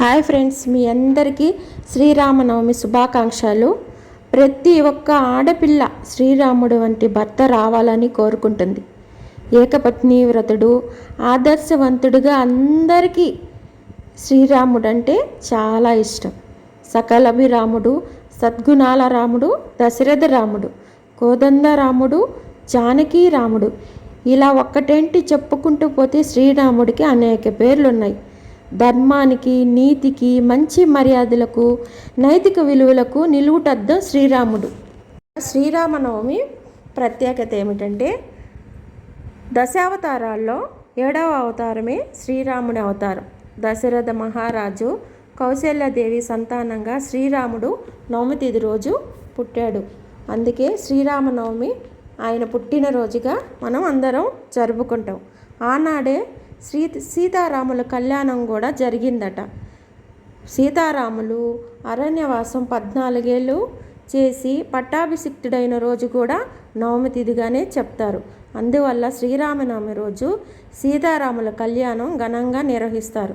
Hi friends మీ అందరికీ శ్రీరామనవమి శుభాకాంక్షలు. ప్రతి ఒక్క ఆడపిల్ల శ్రీరాముడు వంటి భర్త రావాలని కోరుకుంటుంది. ఏకపత్ని వ్రతుడు ఆదర్శవంతుడుగా అందరికీ శ్రీరాముడు అంటే చాలా ఇష్టం. సకలభిరాముడు సద్గుణాల రాముడు దశరథ రాముడు కోదండ రాముడు జానకీ రాముడు ఇలా ఒక్కటేంటి చెప్పుకుంటూ పోతే శ్రీరాముడికి అనేక పేర్లు ఉన్నాయి ధర్మానికి నీతికి మంచి మర్యాదలకు నైతిక విలువలకు నిలువుటద్దం శ్రీరాముడు. శ్రీరామనవమి ప్రత్యేకత ఏమిటంటే దశావతారాల్లో ఏడవ అవతారమే శ్రీరాముడి అవతారం. దశరథ మహారాజు కౌశల్యదేవి సంతానంగా శ్రీరాముడు నవమి తిది రోజు పుట్టాడు. అందుకే శ్రీరామనవమి ఆయన పుట్టినరోజుగా మనం అందరం జరుపుకుంటాం. ఆనాడే శ్రీ సీతారాముల కళ్యాణం కూడా జరిగిందట. సీతారాములు అరణ్యవాసం పద్నాలుగేళ్ళు చేసి పట్టాభిషిక్తుడైన రోజు కూడా నవమి తిథిగానే చెప్తారు. అందువల్ల శ్రీరామనవమి రోజు సీతారాముల కళ్యాణం ఘనంగా నిర్వహిస్తారు.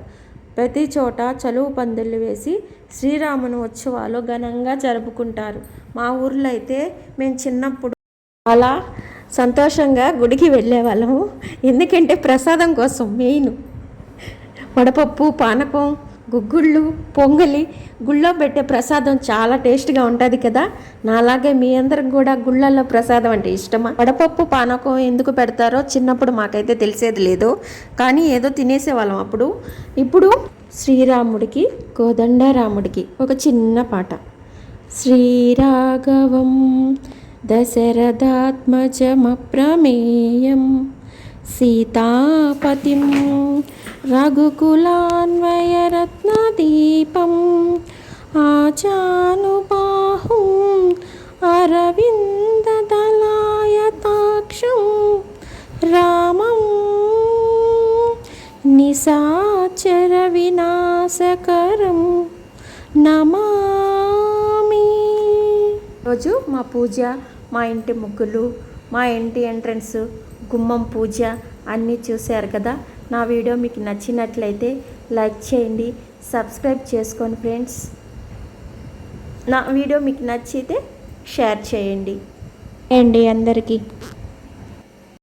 ప్రతి చోట చలువు పందిళ్ళు వేసి శ్రీరాముని ఉత్సవాలు ఘనంగా జరుపుకుంటారు. మా ఊర్లో అయితే మేము చిన్నప్పుడు అలా సంతోషంగా గుడికి వెళ్ళేవాళ్ళము. ఎందుకంటే ప్రసాదం కోసం మెయిన్. వడపప్పు పానకం గుగ్గుళ్ళు పొంగలి గుళ్ళో పెట్టే ప్రసాదం చాలా టేస్ట్గా ఉంటుంది కదా. నాలాగే మీ అందరికి కూడా గుళ్ళల్లో ప్రసాదం అంటే ఇష్టమా? వడపప్పు పానకం ఎందుకు పెడతారో చిన్నప్పుడు మాకైతే తెలిసేది లేదు. కానీ ఏదో తినేసేవాళ్ళం అప్పుడు. ఇప్పుడు శ్రీరాముడికి కోదండరాముడికి ఒక చిన్న పాట. శ్రీరాఘవం దశరథాత్మజమప్రమేయం. సీతాపతిం రఘుకులాన్వయరత్నదీపం ఆచానుబాహుం అరవిందదలాయతాక్షం రామం నిశాచర వినాశకరం నమా రోజు మా పూజ మా ఇంటి ముగ్గులు మా ఇంటి ఎంట్రన్స్ గుమ్మం పూజ అన్నీ చూశారు కదా. నా వీడియో మీకు నచ్చినట్లయితే లైక్ చేయండి సబ్స్క్రైబ్ చేసుకోండి ఫ్రెండ్స్. నా వీడియో మీకు నచ్చితే షేర్ చేయండి. అండి అందరికీ.